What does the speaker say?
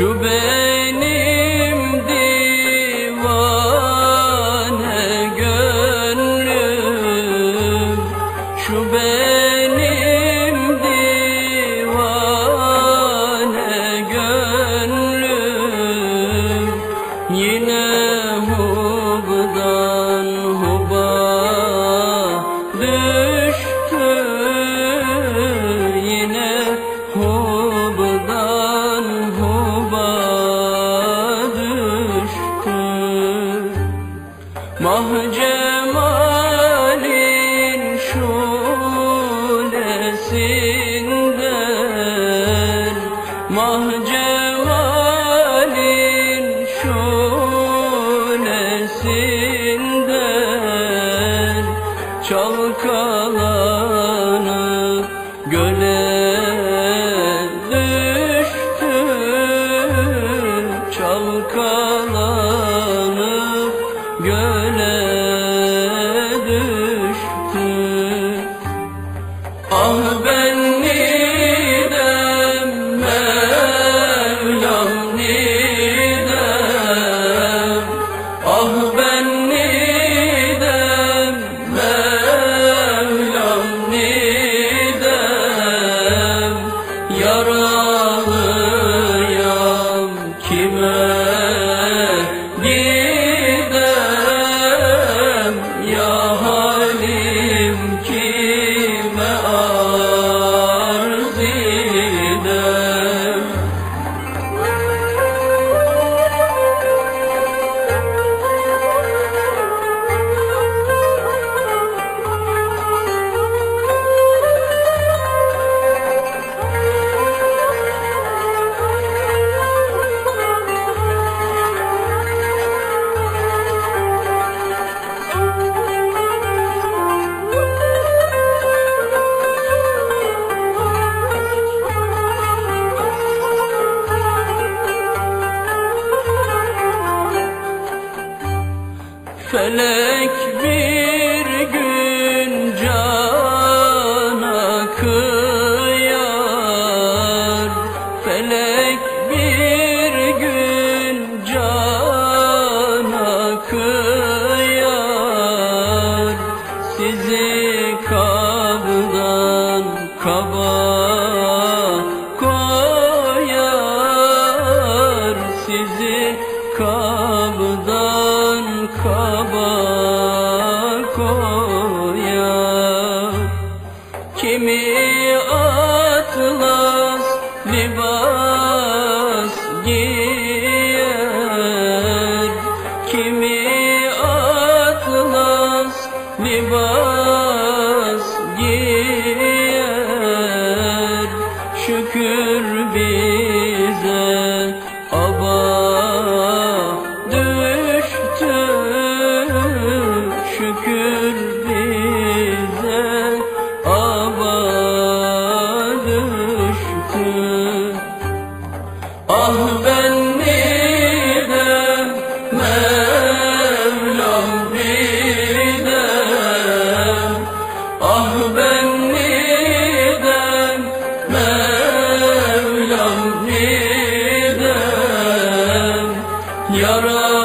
Şu benim divane gönlüm. Şu benim divane gönlüm. Yine hubdan huba Mahcemalin şulesinden Mahcemalin şulesinden Çalkalanıp يا رب. Felek bir gün cana kıyar. Felek bir gün cana kıyar. Sizi kabdan kaba koyar. Sizi kabdan kaba koyar. Kimi atlas libas giyer. Kimi atlas libas giyer. Şükür bize Ah ben nidem Mevlam nidem Ah ben nidem Mevlam nidem Yara